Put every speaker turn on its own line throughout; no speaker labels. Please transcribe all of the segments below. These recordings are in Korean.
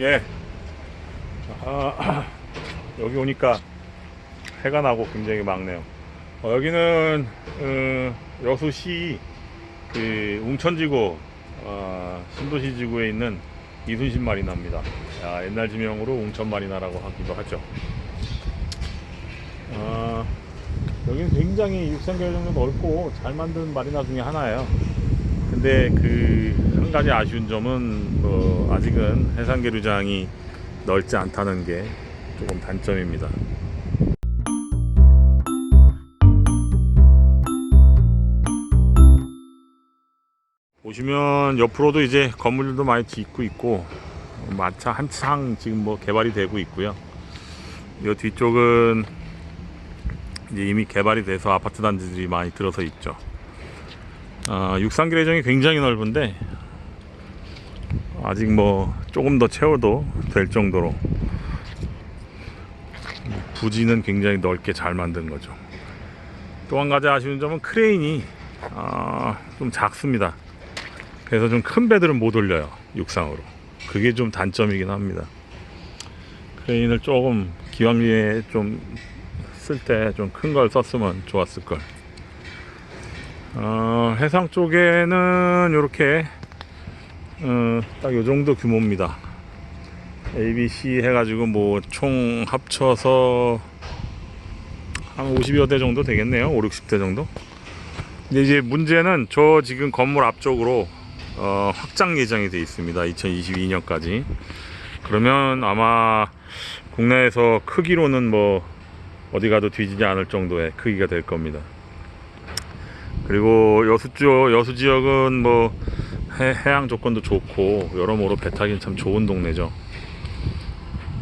예. 아, 여기 오니까 해가 나고 굉장히 맑네요. 어, 여기는 어, 여수시 그 웅천지구 어, 신도시 지구에 있는 이순신 마리나입니다. 야, 옛날 지명으로 웅천 마리나라고 하기도 하죠. 어, 여기는 굉장히 6,000개 정도 넓고 잘 만든 마리나 중에 하나예요. 근데 그한 가지 아쉬운 점은 뭐 아직은 해상계류장이 넓지 않다는 게 조금 단점입니다. 보시면 옆으로도 이제 건물들도 많이 짓고 있고 마차 한창 지금 뭐 개발이 되고 있고요. 이 뒤쪽은 이제 이미 개발이 돼서 아파트 단지들이 많이 들어서 있죠. 아, 육상길 해정이 굉장히 넓은데 아직 뭐 조금 더 채워도 될 정도로 부지는 굉장히 넓게 잘 만든 거죠. 또 한 가지 아쉬운 점은 크레인이 아, 좀 작습니다. 그래서 좀 큰 배들은 못 올려요 육상으로. 그게 좀 단점이긴 합니다. 크레인을 조금 기왕에 좀 쓸 때 좀 큰 걸 썼으면 좋았을 걸. 어, 해상 쪽에는 이렇게 어, 딱 요 정도 규모입니다. ABC 해가지고 뭐 총 합쳐서 한 50여 대 정도 되겠네요. 5, 60대 정도. 근데 이제 문제는 저 지금 건물 앞쪽으로 어, 확장 예정이 돼 있습니다. 2022년까지. 그러면 아마 국내에서 크기로는 뭐 어디 가도 뒤지지 않을 정도의 크기가 될 겁니다. 그리고 여수 쪽 여수 지역은 뭐 해, 해양 조건도 좋고 여러모로 배 타기는 참 좋은 동네죠.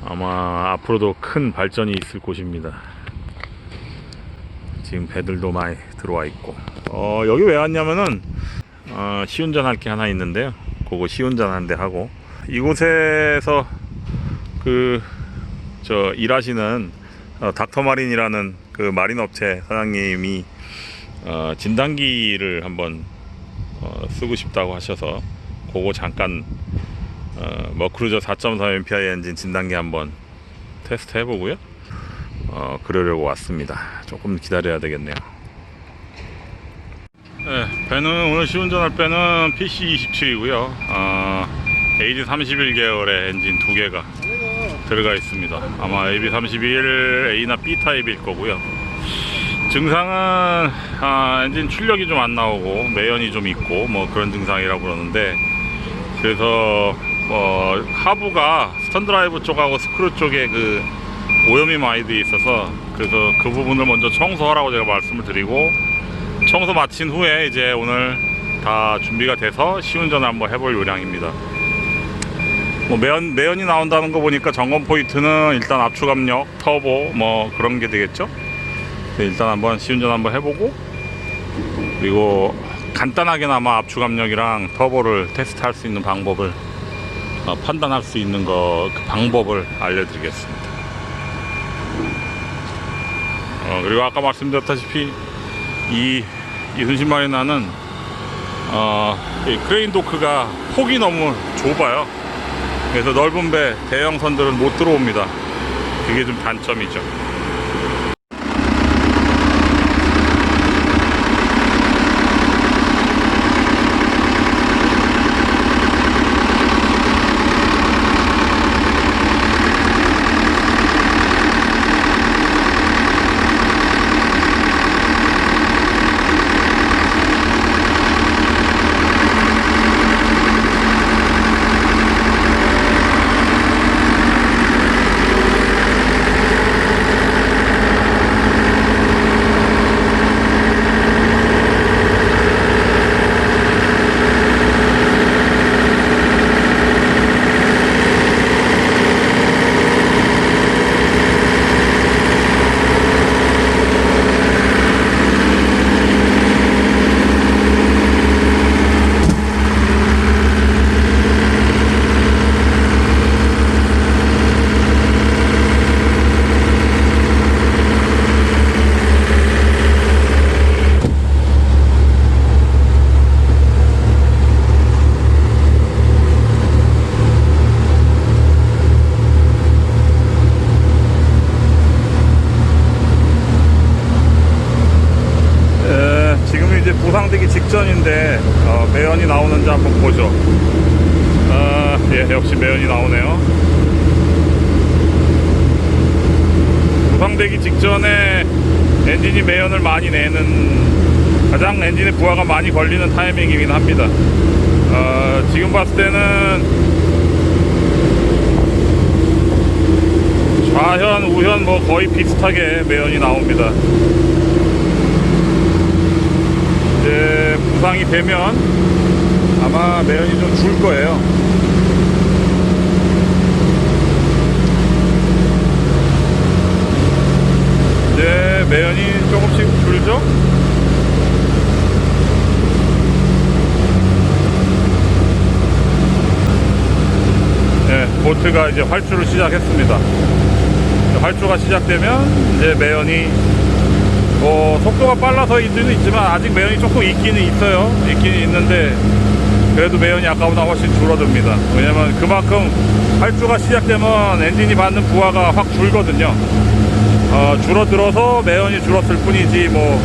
아마 앞으로도 큰 발전이 있을 곳입니다. 지금 배들도 많이 들어와 있고. 어, 여기 왜 왔냐면은 어, 시운전 할 게 하나 있는데요. 그거 시운전 한대 하고 이곳에서 그 저 일하시는 어, 닥터마린이라는 그 마린 업체 사장님이 어, 진단기를 한번 어, 쓰고 싶다고 하셔서 그거 잠깐 어, 머크루저 4.3 MPI 엔진 진단기 한번 테스트 해보고요. 어, 그러려고 왔습니다. 조금 기다려야 되겠네요. 네, 배는 오늘 시운전할 배는 PC27이고요. 어, AD31 계열의 엔진 두 개가 들어가 있습니다. 아마 AB31 A나 B 타입일 거고요. 증상은 아, 엔진 출력이 좀 안 나오고 매연이 좀 있고 뭐 그런 증상이라고 그러는데 그래서 뭐 하부가 스턴드라이브 쪽하고 스크루 쪽에 그 오염이 많이 돼 있어서 그래서 그 부분을 먼저 청소하라고 제가 말씀을 드리고 청소 마친 후에 이제 오늘 다 준비가 돼서 시운전을 한번 해볼 요량입니다. 뭐 매연 매연이 나온다는 거 보니까 점검 포인트는 일단 압축 압력, 터보 뭐 그런 게 되겠죠. 네, 일단 한번 시운전 한번 해보고 그리고 간단하게나마 압축 압력이랑 터보를 테스트할 수 있는 방법을 어, 판단할 수 있는 거 그 방법을 알려드리겠습니다. 어, 그리고 아까 말씀드렸다시피 이 이순신 마리나는 어, 이 크레인 도크가 폭이 너무 좁아요. 그래서 넓은 배 대형 선들은 못 들어옵니다. 그게 좀 단점이죠. 예, 역시 매연이 나오네요. 부상되기 직전에 엔진이 매연을 많이 내는 가장 엔진의 부하가 많이 걸리는 타이밍이긴 합니다. 어, 지금 봤을 때는 좌현, 우현 뭐 거의 비슷하게 매연이 나옵니다. 이제 부상이 되면 아마 매연이 좀 줄 거예요. 이제 매연이 조금씩 줄죠? 네, 보트가 이제 활주를 시작했습니다. 활주가 시작되면 이제 매연이 뭐 속도가 빨라서일 수는 있지만 아직 매연이 조금 있기는 있어요. 있기는 있는데 그래도 매연이 아까보다 훨씬 줄어듭니다. 왜냐면 그만큼 활주가 시작되면 엔진이 받는 부하가 확 줄거든요. 어, 줄어들어서 매연이 줄었을 뿐이지 뭐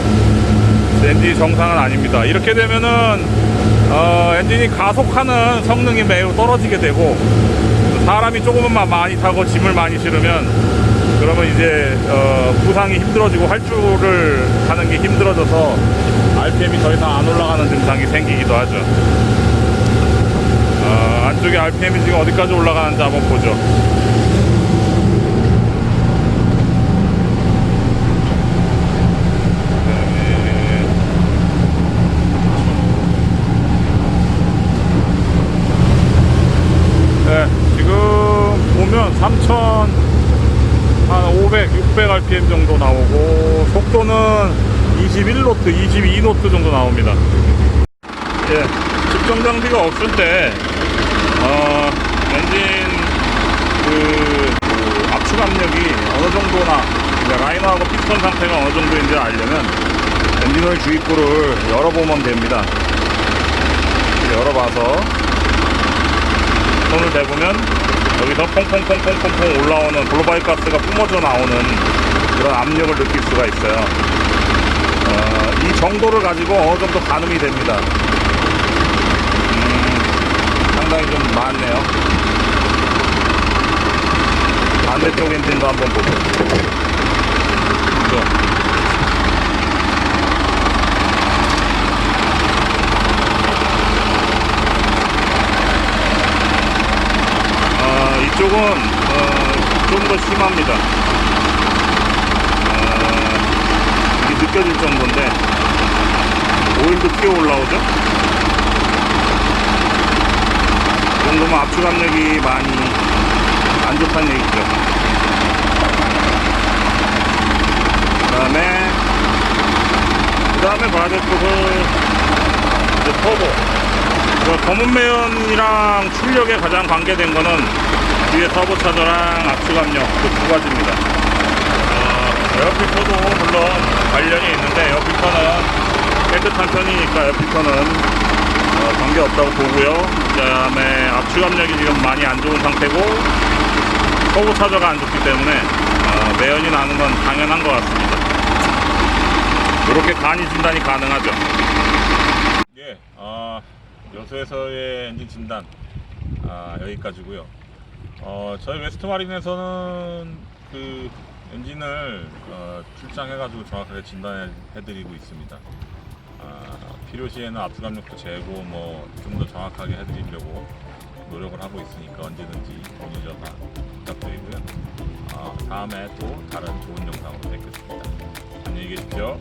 엔진이 정상은 아닙니다. 이렇게 되면은 어, 엔진이 가속하는 성능이 매우 떨어지게 되고 사람이 조금만 많이 타고 짐을 많이 실으면 그러면 이제 어, 부상이 힘들어지고 활주를 하는 게 힘들어져서 RPM이 더 이상 안 올라가는 증상이 생기기도 하죠. 어, 안쪽에 RPM이 지금 어디까지 올라가는지 한번 보죠. 네. 네, 지금 보면 3000, 한 500, 600 RPM 정도 나오고, 속도는 21노트, 22노트 정도 나옵니다. 예, 측정 장비가 없을 때, 어, 엔진 그, 그 압축 압력이 어느 정도나, 라이너하고 피스톤 상태가 어느 정도인지 알려면, 엔진오일 주입구를 열어보면 됩니다. 열어봐서, 손을 대보면 여기서 퐁퐁퐁퐁퐁퐁 올라오는 글로바일 가스가 뿜어져 나오는 그런 압력을 느낄 수가 있어요. 어, 이 정도를 가지고 어느 정도 가늠이 됩니다. 음, 상당히 좀 많네요. 반대쪽 엔진도 한번. 그죠? 어, 이쪽은 어, 좀 더 심합니다. 어, 이게 느껴질 정도인데 오일도 튀어 올라오죠. 이 정도면 압축 압력이 많이 안 좋다는 얘기죠. 그 다음에 그 다음에 봐야 될 것은 이제 터보. 그 검은 매연이랑 출력에 가장 관계된 거는 뒤에 터보 차저랑 압축 압력 그 두 가지입니다. 어, 에어필터도 물론 관련이 있는데 에어필터는 깨끗한 편이니까 에어필터는 어, 관계 없다고 보고요. 그 다음에 압축 압력이 지금 많이 안 좋은 상태고 터보 차저가 안 좋기 때문에 어, 매연이 나는 건 당연한 것 같습니다. 이렇게 간이 진단이 가능하죠. 예, 어, 여수에서의 엔진 진단 아, 여기까지고요. 어, 저희 웨스트마린에서는 그 엔진을 어, 출장해가지고 정확하게 진단해드리고 있습니다. 아, 필요시에는 압수감력도 재고 뭐 좀 더 정확하게 해드리려고 노력을 하고 있으니까 언제든지 문의 전화 부탁드리고요. 어, 다음에 또 다른 좋은 영상으로 뵙겠습니다. 안녕히 계십시오.